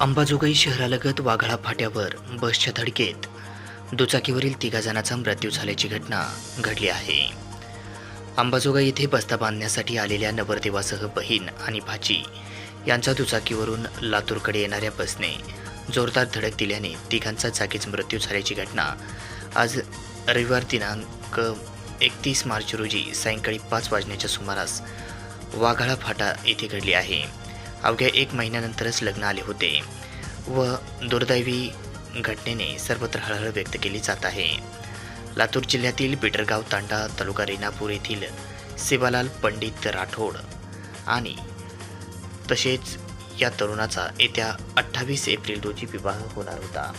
अंबाजोगाई शहरालगत वाघाळा फाट्यावर बसच्या धडकेत दुचाकीवरील तिघा जणांचा मृत्यू झाल्याची घटना घडली आहे. अंबाजोगाई येथे बस्ता बांधण्यासाठी आलेल्या नवरदेवासह बहीण आणि भाची यांचा दुचाकीवरून लातूरकडे येणाऱ्या बसने जोरदार धडक दिल्याने तिघांचा जागीच मृत्यू झाल्याची घटना आज रविवार दिनांक एकतीस मार्च रोजी सायंकाळी पाच वाजण्याच्या सुमारास वाघाळा फाटा येथे घडली आहे. अवघ्या एक महिन्यानंतरच लग्न आले होते व दुर्दैवी घटनेने सर्वत्र हळहळ व्यक्त केली जात आहे. लातूर जिल्ह्यातील बिटरगाव तांडा तालुका रेणापूर येथील सेवालाल पंडित राठोड आणि तसेच या तरुणाचा येत्या अठ्ठावीस एप्रिल रोजी विवाह होणार होता.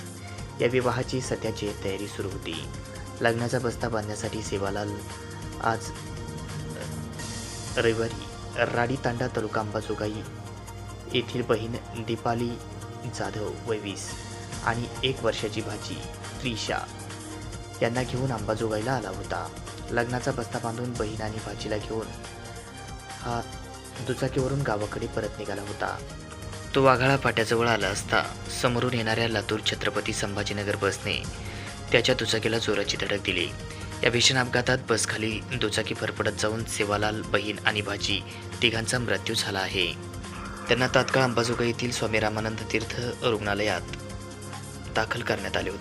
या विवाहाची सध्याची तयारी सुरू होती. लग्नाचा बस्ता बांधण्यासाठी सेवालाल आज रविवारी राडी तांडा तालुका अंबाजोगाई येथील बहीण दीपाली जाधव वैवीस आणि एक वर्षाची भाची त्रिशा यांना घेऊन अंबाजोगाईला आला होता. लग्नाचा बस्ता बांधून बहीण आणि भाचीला घेऊन हा दुचाकीवरून गावाकडे परत निघाला होता. तो वाघाळा फाट्याजवळ आला असता समोरून येणाऱ्या लातूर छत्रपती संभाजीनगर बसने त्याच्या दुचाकीला जोराची धडक दिली. या भीषण अपघातात बसखाली दुचाकी फरफडत जाऊन सेवालाल बहीण आणि भाजी तिघांचा मृत्यू झाला आहे. त्यांना तात्काळ अंबाजोगाई येथील स्वामी रामानंद तीर्थ रुग्णालयात दाखल करण्यात आले होते.